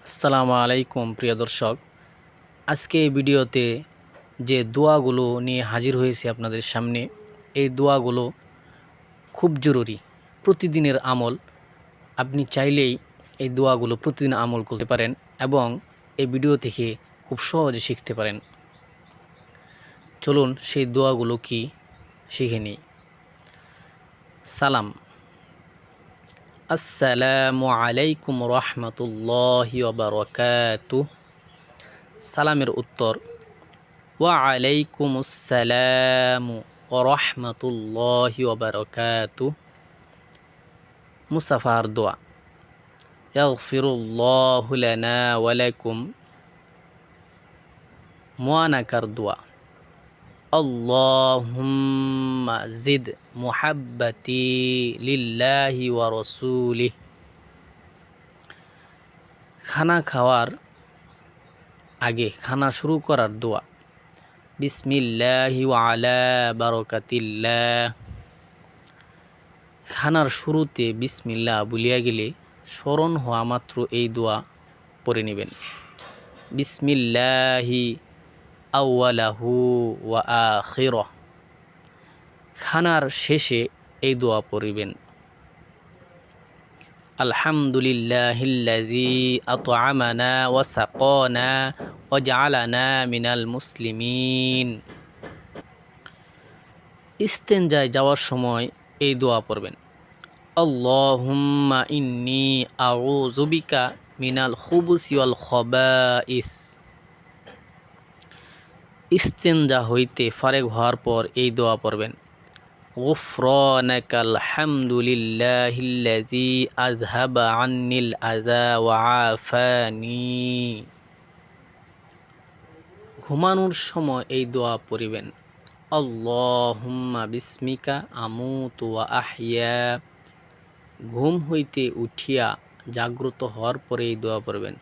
আসসালামু আলাইকুম, প্রিয় দর্শক। আজকে এই ভিডিওতে যে দোয়াগুলো নিয়ে হাজির হয়েছে আপনাদের সামনে, এই দোয়াগুলো খুব জরুরি, প্রতিদিনের আমল। আপনি চাইলেই এই দোয়াগুলো প্রতিদিন আমল করতে পারেন এবং এই ভিডিও থেকে খুব সহজে শিখতে পারেন। চলুন সেই দোয়াগুলো কি, শিখে নিই। সালাম। আসসালামু আলাইকুম রহমতুল্লাহি ওবরকাতু সালামের উত্তর ওয়া আলাইকুম আসসালাম রহমতুল্লাহি ওবরকাতু মুসাফার দোয়া ইয়াগফিরুল্লাহু লানা ওয়া লাকুম মুআনাকার দোয়া اللهم زد محبتي لله ورسوله খানা খাওয়ার আগে খানা শুরু করার দোয়া বিসমিল্লাহি আলা বারকাতিল্লাহ খানার শুরুতে বিসমিল্লাহ বলিয়া গেলে স্মরণ হওয়া মাত্র এই দোয়া পড়ে নেবেন বিসমিল্লাহি আউয়ালাহু ওয়া আখিরহ। খানার শেষে এই দোয়া পড়িবেন। আলহামদুলিল্লাহিল্লাযী আত'আমানা ওয়া সাকানা ওয়া জা'আলানা মিনাল মুসলিমিন। ইস্তেনজায় যাওয়ার সময় এই দোয়া পড়বেন। আল্লাহুম্মা ইন্নী আউযু বিকা মিনাল খুবুসি ওয়াল খবাইস। ইস্তেঞ্জা হইতে ফারেক হওয়ার পর এই দোয়া পড়বেন। ঘুমানোর সময় এই দোয়া পড়িবেন। আল্লাহুম্মা বিস্মিকা আমুতু ওয়া আহইয়া। ঘুম হইতে উঠিয়া জাগ্রত হওয়ার পরে এই দোয়া পড়বেন।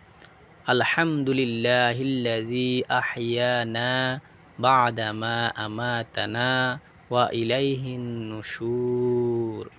الحمد لله الذي أحيانا بعدما أماتنا وإليه النشور.